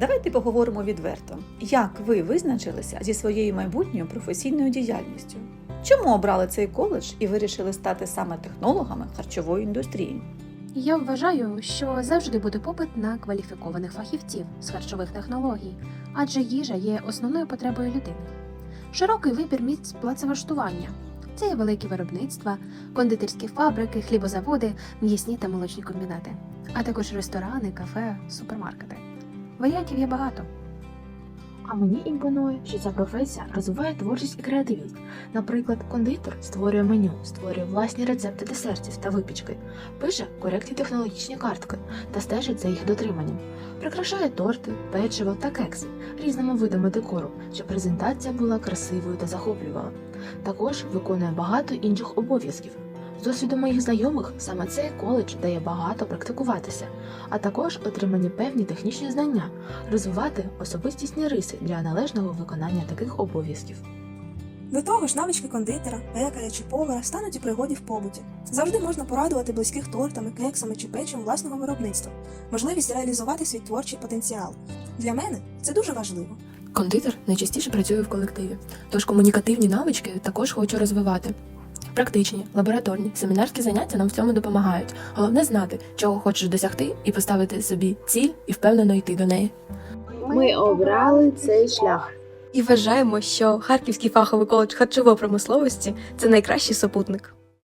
Давайте поговоримо відверто, як ви визначилися зі своєю майбутньою професійною діяльністю. Чому обрали цей коледж і вирішили стати саме технологами харчової індустрії? Я вважаю, що завжди буде попит на кваліфікованих фахівців з харчових технологій, адже їжа є основною потребою людини. Широкий вибір місць працевлаштування. Це є великі виробництва, кондитерські фабрики, хлібозаводи, м'ясні та молочні комбінати, а також ресторани, кафе, супермаркети. Варіантів є багато. А мені імпонує, що ця професія розвиває творчість і креативність. Наприклад, кондитер створює меню, створює власні рецепти десертів та випічки, пише коректні технологічні картки та стежить за їх дотриманням, прикрашає торти, печиво та кекси різними видами декору, щоб презентація була красивою та захоплювала. Також виконує багато інших обов'язків. З досвіду моїх знайомих саме цей коледж дає багато практикуватися, а також отримані певні технічні знання, розвивати особистісні риси для належного виконання таких обов'язків. До того ж, навички кондитера, пекаря чи повара стануть у пригоді в побуті. Завжди можна порадувати близьких тортами, кексами чи печивом власного виробництва, можливість реалізувати свій творчий потенціал. Для мене це дуже важливо. Кондитер найчастіше працює в колективі, тож комунікативні навички також хочу розвивати. Практичні, лабораторні, семінарські заняття нам в цьому допомагають. Головне знати, чого хочеш досягти, і поставити собі ціль і впевнено йти до неї. Ми обрали цей шлях. І вважаємо, що Харківський фаховий коледж харчової промисловості це найкращий супутник.